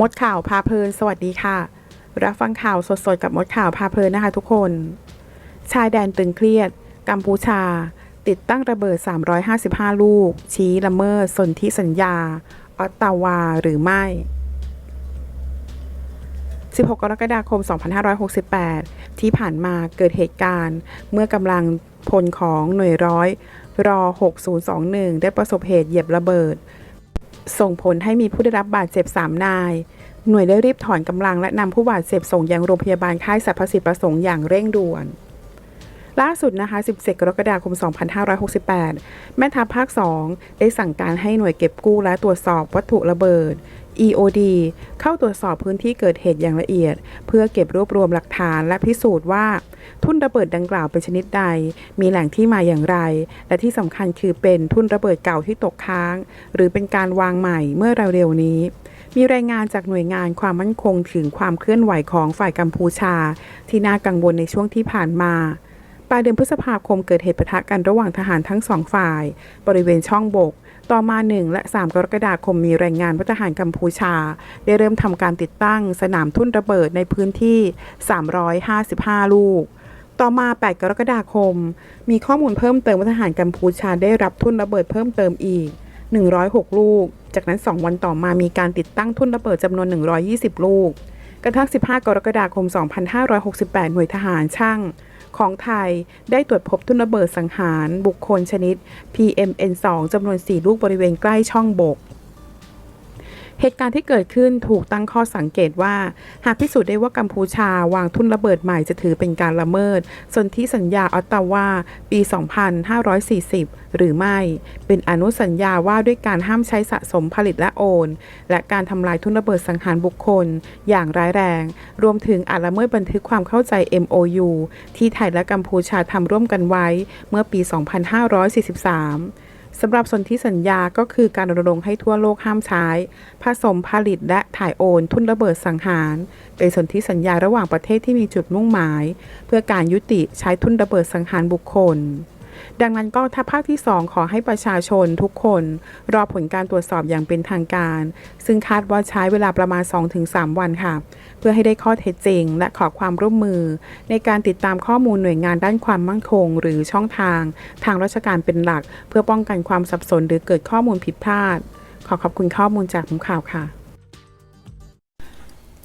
มดข่าวพาเพลิน สวัสดีค่ะ รับฟังข่าวสดๆ กับมดข่าวพาเพลินนะคะทุกคน ชายแดนตึงเครียด กัมพูชา ติดตั้งระเบิด 355 ลูก ชี้ละเมิดสนธิสัญญา ออตตาวาหรือไม่ 16 กรกฎาคม 2568 ที่ผ่านมาเกิดเหตุการณ์ เมื่อกำลังพลของหน่วยร้อยรอ6021 ได้ประสบเหตุเหยียบระเบิด ส่งผลให้มีผู้ได้รับบาดเจ็บ 3 นาย หน่วยได้รีบถอนกำลังและนำผู้บาดเจ็บส่งยังโรงพยาบาลค่ายสรรพสิทธิประสงค์อย่างเร่งด่วน ล่าสุดนะคะ 17 กรกฎาคม 2568 แม่ทัพภาค 2 ได้สั่งการให้หน่วยเก็บกู้และตรวจสอบวัตถุระเบิด EOD เข้าตรวจสอบพื้นที่เกิดเหตุอย่างละเอียด เพื่อเก็บรวบรวมหลักฐานและพิสูจน์ว่า ทุ่นระเบิดดังกล่าวเป็นชนิดใด มีแหล่งที่มาอย่างไร และที่สำคัญคือเป็นทุ่นระเบิดเก่าที่ตกค้าง หรือเป็นการวางใหม่เมื่อเร็วๆนี้ มีรายงานจากหน่วยงานความมั่นคงถึงความเคลื่อนไหวของฝ่ายกัมพูชา ที่น่ากังวลในช่วงที่ผ่านมา ปลายเดือนพฤษภาคมเกิดเหตุปะทะกันระหว่างทหารทั้งสองฝ่าย บริเวณช่องบก ต่อมา 1 และ 3 กรกฎาคมมีรายงานว่าทหารกัมพูชา ได้เริ่มทำการติดตั้งสนามทุ่นระเบิดในพื้นที่ 355 ลูก ต่อมา 8 กรกฎาคม มีข้อมูลเพิ่มเติมว่าทหารกัมพูชาได้รับทุ่นระเบิดเพิ่มเติมอีก 106 ลูก จากนั้น 2 วันต่อมามีการติดตั้งทุ่นระเบิดจำนวน 120 ลูก กระทั่ง 15 กรกฎาคม 2568 หน่วยทหารช่าง ของไทยได้ตรวจพบทุ่นระเบิดสังหารบุคคลชนิด PMN2 จำนวน 4 ลูกบริเวณใกล้ช่องบก เหตุการณ์ที่เกิดขึ้นถูกตั้งข้อสังเกตว่า หากพิสูจน์ได้ว่ากัมพูชาวางทุ่นระเบิดใหม่จะถือเป็นการละเมิดสนธิสัญญาออตตาวาปี 2540 หรือไม่ เป็นอนุสัญญาว่าด้วยการห้ามใช้สะสมผลิตและโอน และการทำลายทุ่นระเบิดสังหารบุคคล อย่างร้ายแรง รวมถึงอาจละเมิดบันทึกความเข้าใจ MOU ที่ไทยและกัมพูชาทำร่วมกันไว้เมื่อปี 2543 สำหรับสนธิสัญญาก็คือการรณรงค์ให้ทั่วโลกห้ามใช้ ผสมผลิตและถ่ายโอนทุนระเบิดสังหาร เป็นสนธิสัญญาระหว่างประเทศที่มีจุดมุ่งหมาย เพื่อการยุติใช้ทุนระเบิดสังหารบุคคล ดังนั้นกองทัพภาคที่ 2 ขอให้ประชาชนทุกคน รอผลการตรวจสอบอย่างเป็นทางการ ซึ่งคาดว่าใช้เวลาประมาณ 2-3 วันค่ะ เพื่อให้ได้ข้อเท็จจริง และขอความร่วมมือ ในการติดตามข้อมูลหน่วยงานด้านความมั่นคง หรือช่องทาง ทางราชการเป็นหลัก เพื่อป้องกันความสับสนหรือเกิดข้อมูลผิดพลาด ขอขอบคุณข้อมูลจากผมข่าวค่ะ